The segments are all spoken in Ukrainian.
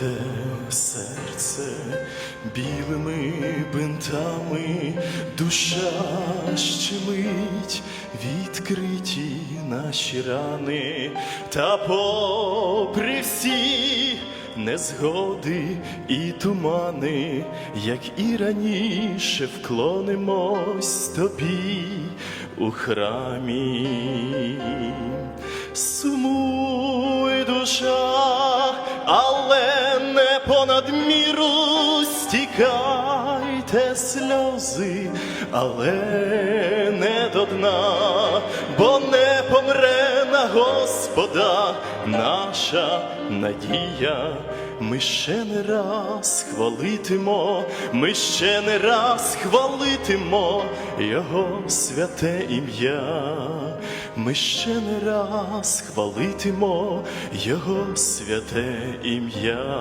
те серце білими бинтами, душа щемить відкриті наші рани, та попри всі незгоди і тумани, як і раніше вклонимось тобі у храмі. Сумуй душа, але стікайте сльози, але не до дна, бо не помре на Господа наша надія. Ми ще не раз хвалитимо, ми ще не раз хвалитимо Його святе ім'я. Ми ще не раз хвалитимо Його святе ім'я.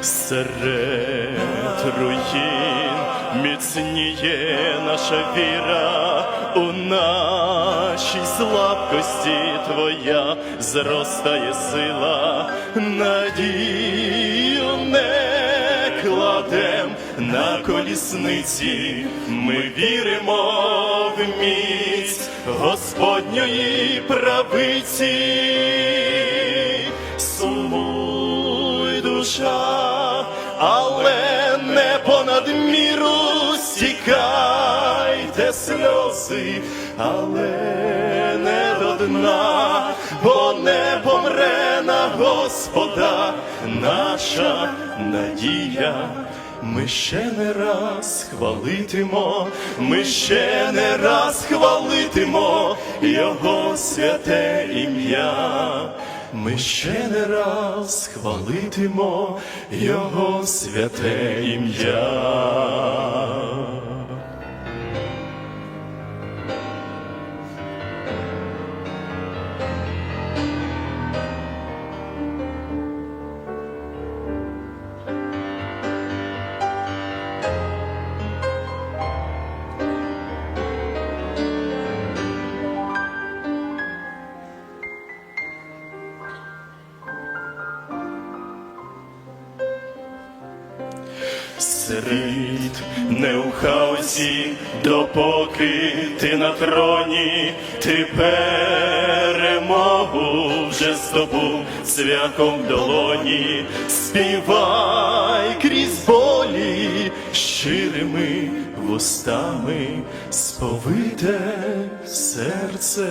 Серед руїн міцніє наша віра, у нашій слабкості Твоя зростає сила, надію не кладем на колісниці, ми віримо в міць Господньої правиці. Сумуй душа, але сльози, але не до дна, бо не помре на Господа наша надія. Ми ще не раз хвалитимо, ми ще не раз хвалитимо Його святе ім'я. Ми ще не раз хвалитимо Його святе ім'я. Світ не у хаосі, допоки ти на троні, ти перемогу вже здобув цвяхом в долоні, співай крізь болі щирими вустами, сповите серце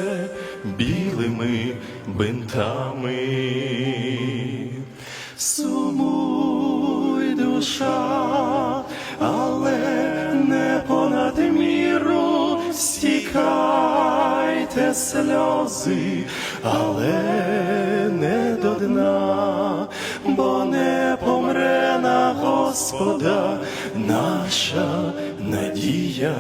білими бинтами. Душа, але не понад міру. Стікайте сльози, але не до дна, бо не помре на Господа наша надія.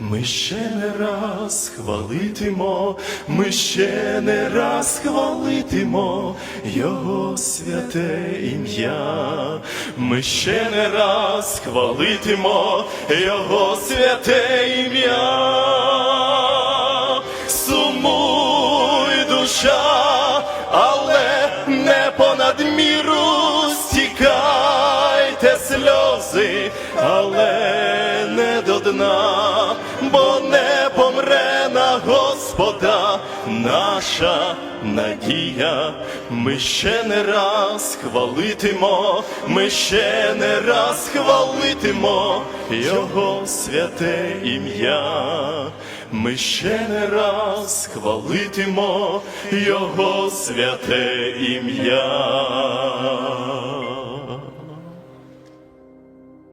Ми ще не раз хвалитимо, ми ще не раз хвалитимо Його святе ім'я. Ми ще не раз хвалитимо Його святе ім'я. Сумуй душа, але не понад міру не помре на Господа наша надія. Ми ще не раз хвалитимо, ми ще не раз хвалитимо Його святе ім'я. Ми ще не раз хвалитимо Його святе ім'я.